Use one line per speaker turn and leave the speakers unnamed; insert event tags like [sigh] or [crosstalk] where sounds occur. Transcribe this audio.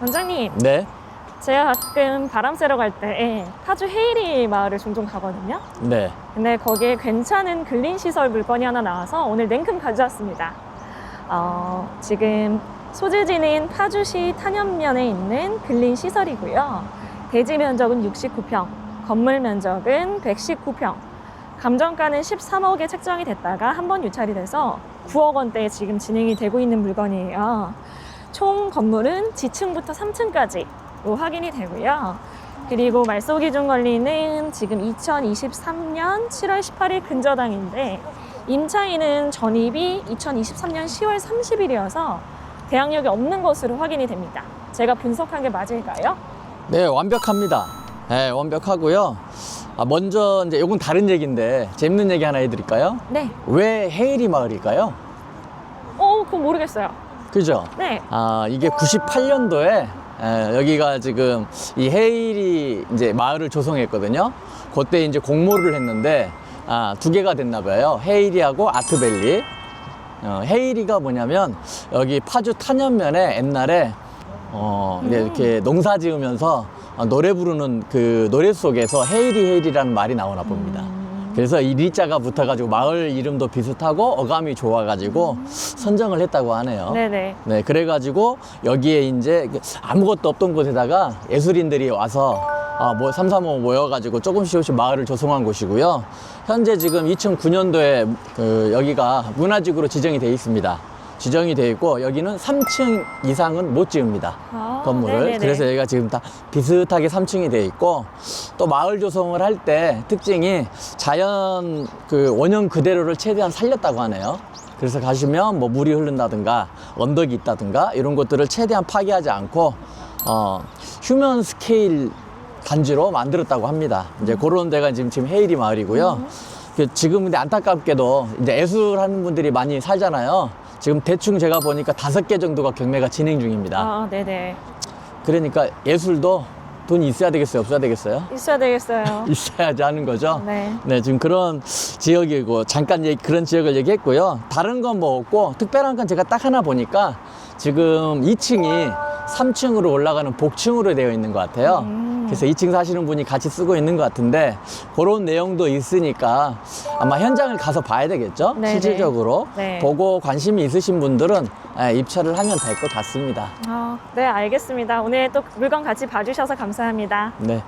원장님,
네.
제가 가끔 바람 쐬러 갈 때 파주 헤이리 마을을 종종 가거든요.
네.
근데 거기에 괜찮은 근린 시설 물건이 하나 나와서 오늘 냉큼 가져왔습니다. 어, 지금 소재지는 파주시 탄현면에 있는 근린 시설이고요. 대지 면적은 69평, 건물 면적은 119평, 감정가는 13억에 책정이 됐다가 한 번 유찰이 돼서 9억 원대에 지금 진행이 되고 있는 물건이에요. 총 건물은 지층부터 3층까지로 확인이 되고요. 그리고 말소 기준 권리는 지금 2023년 7월 18일 근저당인데 임차인은 전입이 2023년 10월 30일이어서 대항력이 없는 것으로 확인이 됩니다. 제가 분석한 게 맞을까요?
네, 완벽합니다. 네, 완벽하고요. 아, 먼저 이제 이건 다른 얘기인데 재밌는 얘기 하나 해드릴까요?
네.
왜 헤이리 마을일까요?
어, 그건 모르겠어요.
그죠?
네.
아, 이게 98년도에 여기가 지금 이 헤일이 이제 마을을 조성했거든요. 그때 이제 공모를 했는데 아, 두 개가 됐나 봐요. 헤일이하고 아트밸리. 어, 헤일이가 뭐냐면 여기 파주 탄현면에 옛날에 어, 이제 이렇게 농사 지으면서 어, 노래 부르는 그 노래 속에서 헤일이 헤일이라는 말이 나오나 봅니다. 그래서 이 리자가 붙어가지고 마을 이름도 비슷하고 어감이 좋아가지고 선정을 했다고 하네요.
네네.
네, 그래가지고 여기에 이제 아무것도 없던 곳에다가 예술인들이 와서 아, 뭐 삼삼오 모여가지고 조금씩 조금씩 마을을 조성한 곳이고요. 현재 지금 2009년도에 그 여기가 문화지구로 지정이 돼 있습니다. 지정이 돼 있고 여기는 3층 이상은 못 지읍니다.
아,
건물을.
네네네.
그래서 여기가 지금 다 비슷하게 3층이 돼 있고 또 마을 조성을 할 때 특징이 자연 그 원형 그대로를 최대한 살렸다고 하네요. 그래서 가시면 뭐 물이 흐른다든가 언덕이 있다든가 이런 것들을 최대한 파괴하지 않고 어 휴먼 스케일 단지로 만들었다고 합니다. 이제 그런 데가 지금 지금 헤이리 마을이고요. 그 지금 근데 안타깝게도 이제 애술하는 분들이 많이 살잖아요. 지금 대충 제가 보니까 다섯 개 정도가 경매가 진행 중입니다.
아, 네네.
그러니까 예술도 돈이 있어야 되겠어요? 없어야 되겠어요?
있어야 되겠어요. [laughs]
있어야지 하는 거죠?
네.
네, 지금 그런 지역이고, 잠깐 얘기, 그런 지역을 얘기했고요. 다른 건 뭐 없고, 특별한 건 제가 딱 하나 보니까 지금 2층이 3층으로 올라가는 복층으로 되어 있는 것 같아요.
음.
그래서 2층 사시는 분이 같이 쓰고 있는 것 같은데, 그런 내용도 있으니까 아마 현장을 가서 봐야 되겠죠?
네네.
실질적으로.
네.
보고 관심이 있으신 분들은 예, 입찰을 하면 될 것 같습니다.
아, 네, 알겠습니다. 오늘 또 물건 같이 봐주셔서 감사합니다.
네.